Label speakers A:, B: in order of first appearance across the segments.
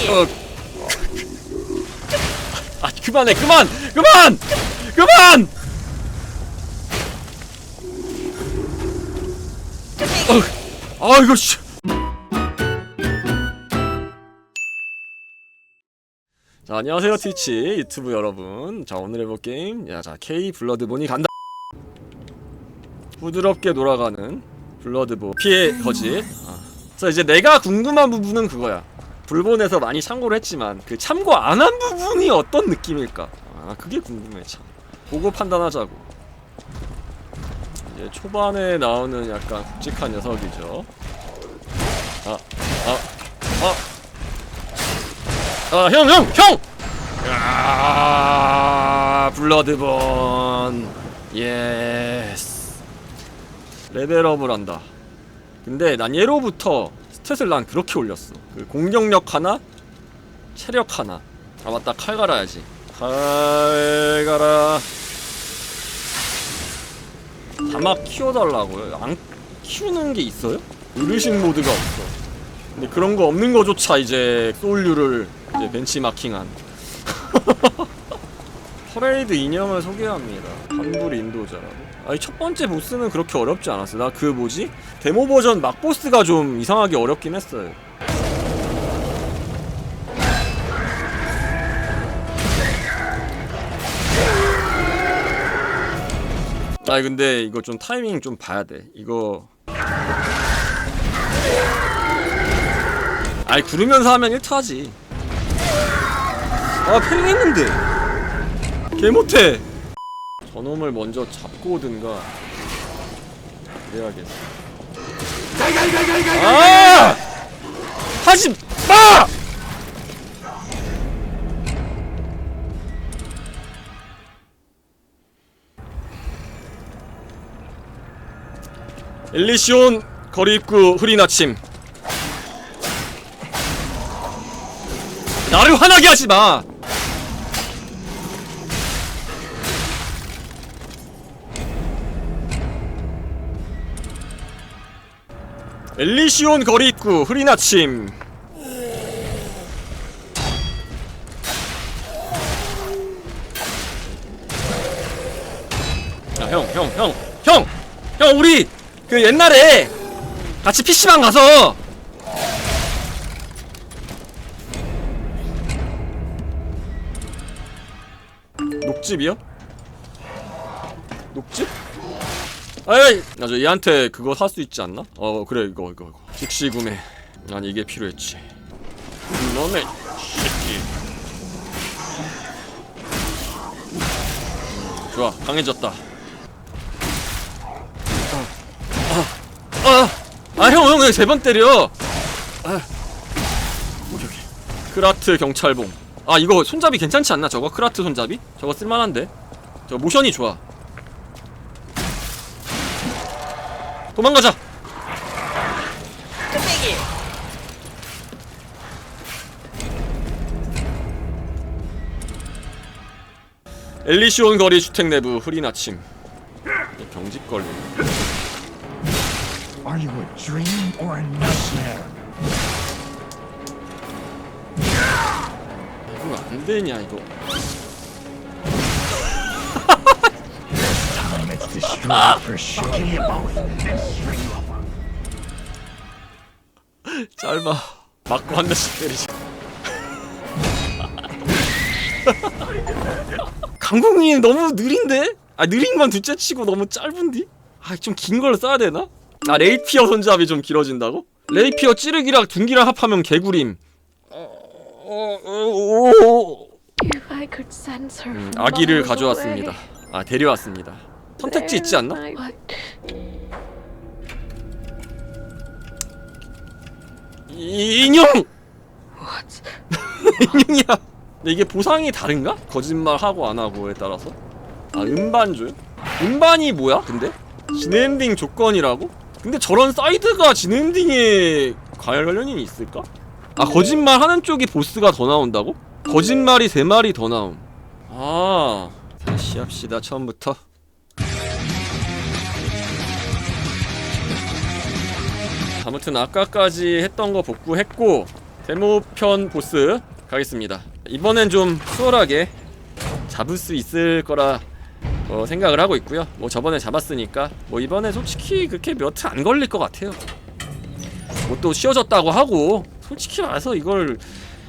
A: 뚝배기.
B: 어. 아 그만해 그만! 그만! 그만!
A: 뚝배기.
B: 아 이거 씨. 자, 안녕하세요 트위치 유튜브 여러분. 자 오늘 해볼 게임. 야자 K 블러드본이 간다. 부드럽게 돌아가는 블러드본. 피해 거짓. 아. 자 이제 내가 궁금한 부분은 그거야 불본에서 많이 참고를 했지만 그 참고 안 한 부분이 어떤 느낌일까 아 그게 궁금해 참 보고 판단하자고 이제 초반에 나오는 약간 굵직한 녀석이죠 아 아, 아. 아, 형, 형, 형! 아, 블러드본. 예스. 레벨업을 한다. 근데 난 예로부터 스탯을 난 그렇게 올렸어. 그 공격력 하나, 체력 하나. 아, 맞다. 칼 갈아야지. 칼 갈아. 다막 키워달라고요? 안 키우는 게 있어요? 어르신 모드가 없어. 근데 그런 거 없는 거조차 이제 소울류를 이제 벤치마킹한 퍼레이드 인형을 소개합니다. 환불 인도자라고. 아니 첫 번째 보스는 그렇게 어렵지 않았어. 나 그 뭐지? 데모 버전 막 보스가 좀 이상하게 어렵긴 했어요. 아 근데 이거 좀 타이밍 좀 봐야 돼. 이거 아이 구르면서 하면 1타 하지 아 패링했는데 개 못해 저놈을 먼저 잡고 오든가 그래야겠어 아 하지 마 엘리시온 거리 입구 흐린 아침 나를 화나게 하지 마. 엘리시온 거리 입구 흐린 아침. 야, 형, 형, 형, 형, 형, 우리 그 옛날에 같이 PC방 가서 녹집이요? 녹집? 아이, 나저 얘한테 그거 살 수 있지 않나? 어 그래 이거 이거 이거 즉시 구매. 난 이게 필요했지. 너네 새끼. 음, 좋아 강해졌다. 아, 아, 아, 형, 형, 왜세번 때려? 아, 오케이, 오케이. 크라트 경찰봉. 아 이거 손잡이 괜찮지 않나 저거 크라트 손잡이? 저거 쓸만한데 저 모션이 좋아 도망가자
A: 뚝배기.
B: 엘리시온 거리 주택 내부 흐린 아침 경직 걸로
C: Are you a dream or a nightmare?
B: 이거 안 되냐 이거 짧아 맞고 한 대씩 때리자 강공이 너무 느린데? 아 느린 건 둘째 치고 너무 짧은디? 아좀 긴 걸로 써야 되나? 아 레이피어 손잡이 좀 길어진다고? 레이피어 찌르기랑 둔기랑 합하면 개구림 어, 어, 어, 음, 아기를 가져왔습니다. 아 데려왔습니다 선택지 있지 않나? 이- 인형! 인형이야. 근데 이게 보상이 다른가? 거짓말 하고 안 하고에 따라서? 아 음반줘요? 음반이 뭐야? 근데 진엔딩 조건이라고? 근데 저런 사이드가 진엔딩에 관련이 있을까? 아 거짓말 하는 쪽이 보스가 더 나온다고? 거짓말이 세 마리 더 나옴. 아 다시 합시다 처음부터. 아무튼 아까까지 했던 거 복구했고 데모편 보스 가겠습니다. 이번엔 좀 수월하게 잡을 수 있을 거라 어, 생각을 하고 있고요. 뭐 저번에 잡았으니까 뭐 이번에 솔직히 그렇게 몇트안 걸릴 것 같아요. 뭐 또 쉬워졌다고 하고 솔직히 말해서 이걸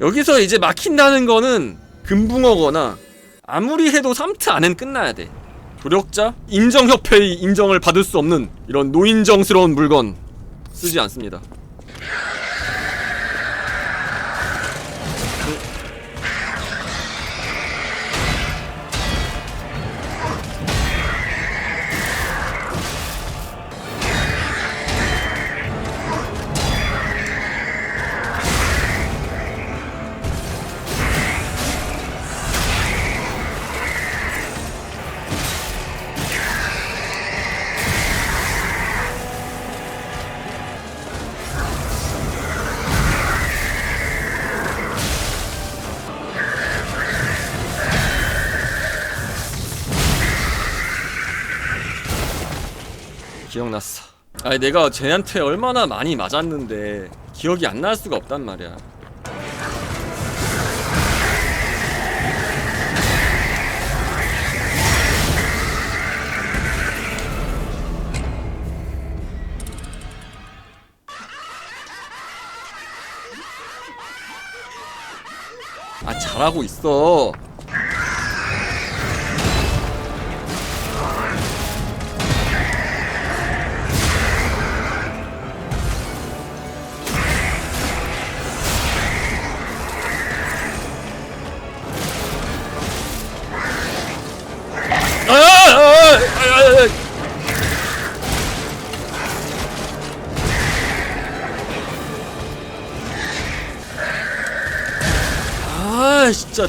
B: 여기서 이제 막힌다는 거는 금붕어거나 아무리 해도 3트 안엔 끝나야 돼. 조력자 인정협회의 인정을 받을 수 없는 이런 노인정스러운 물건 쓰지 않습니다. 기억났어. 아니 내가 쟤한테 얼마나 많이 맞았는데 기억이 안 날 수가 없단 말이야. 아 잘하고 있어. 아 진짜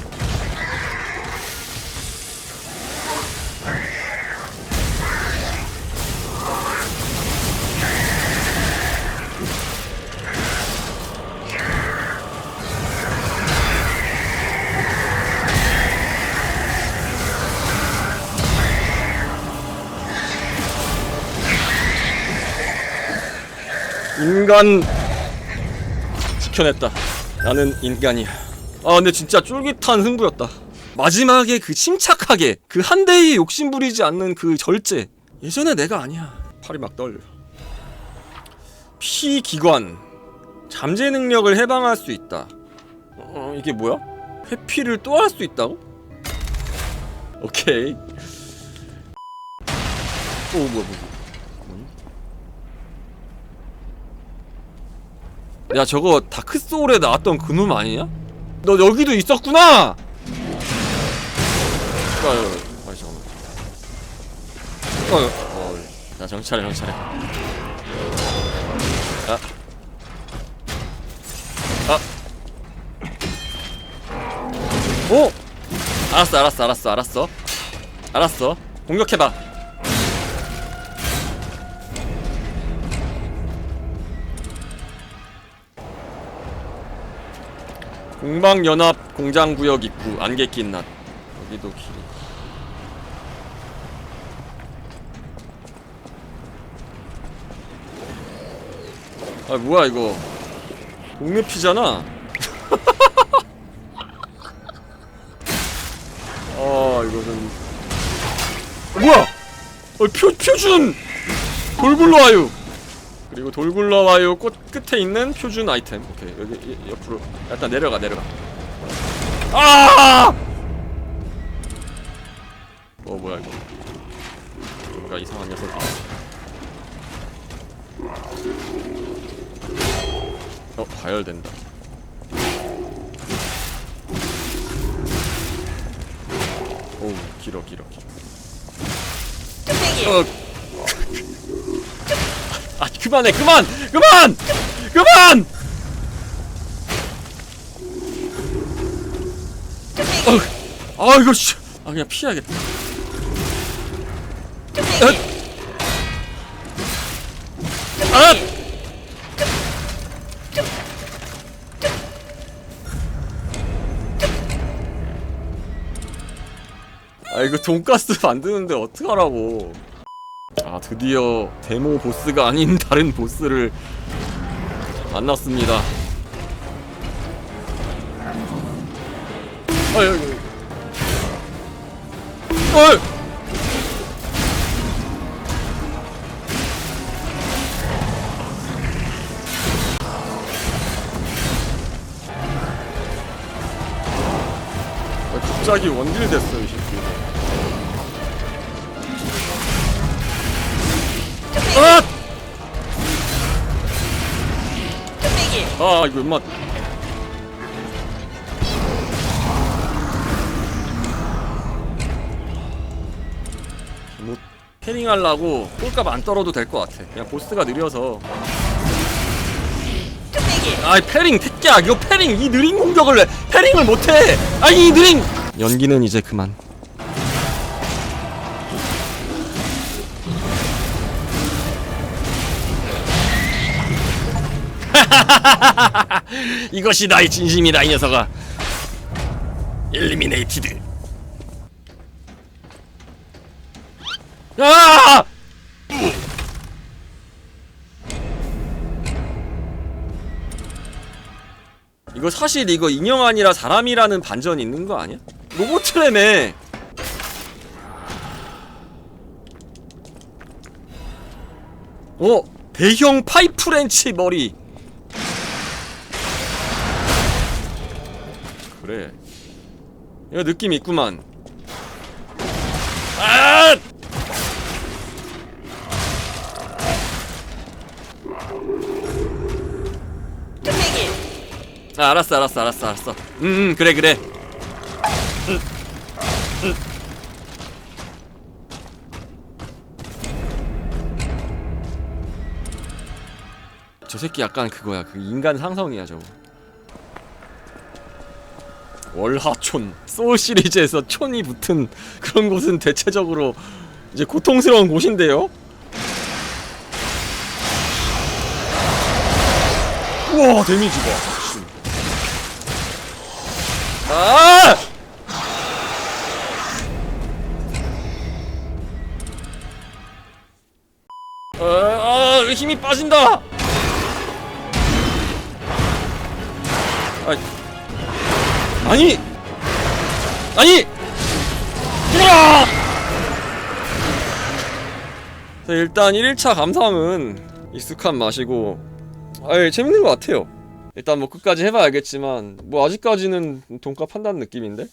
B: 인간 지켜냈다. 나는 인간이야. 아 근데 진짜 쫄깃한 승부였다. 마지막에 그 침착하게 그 한 대에 욕심 부리지 않는 그 절제. 예전에 내가 아니야. 팔이 막 떨려. 피기관 잠재 능력을 해방할 수 있다. 어 이게 뭐야? 회피를 또 할 수 있다고? 오케이. 오 뭐야 뭐야. 야 저거 다크 소울에 나왔던 그놈 아니냐? 너 여기도 있었구나. 아, 아, 아 잠깐만. 어, 어, 자 정찰해 정찰해. 아, 아, 오, 알았어 알았어 알았어 알았어 알았어 공격해봐. 공방연합 공장구역 입구 안개 낀낮 여기도 길이. 아 뭐야 이거. 동네 피잖아. 아 이거는. 뭐야! 어, 표, 표준! 돌굴러 와요 그리고 돌굴러 와요. 꽃 끝에 있는 표준 아이템. 오케이. 여기 이- 옆으로. 일단 내려가 내려가. 아! 어 뭐야 이거. 뭔가 이상한 녀석이 어 과열된다. 오우 길어 길어 길어. 어. 아 그만해 그만 그만 그만 어, 아 이거 씨. 아 그냥 피해야겠다. 아! 아! 아 이거 돈가스 만드는데 어떡하라고 자 드디어 데모 보스가 아닌 다른 보스를 만났습니다. 아유 아유 갑자기 원딜 됐어요 이 새끼 아 이거 엄마 뭐 패링 하려고 꼴값 안 떨어도 될 것 같아. 그냥 보스가 느려서. 아이 패링 택야. 이거 패링 이 느린 공격을 왜 패링을 못해. 아이 느린! 연기는 이제 그만 이것이 나의 진심이다 이 녀석아 일리미네이티드 아! 이거 사실 이거 인형 아니라 사람이라는 반전이 있는 거 아니야? 로봇트램에 어? 대형 파이프렌치 머리 그래. 이거 느낌 있구만. 아! 아 알았어 알았어 알았어 알았어. 음, 음 그래 그래. 저 새끼 약간 그거야. 그 인간 상성이야 저거 월하촌 소울 시리즈에서 촌이 붙은 그런 곳은 대체적으로 이제 고통스러운 곳인데요 우와 데미지 봐 씨. 아! 아, 아, 힘이 빠진다. 아, 아니, 아니. 으아! 자, 일단 1일차 감상은 익숙한 맛이고, 아, 재밌는 것 같아요. 일단 뭐 끝까지 해봐야겠지만, 뭐 아직까지는 돈값 한다는 느낌인데.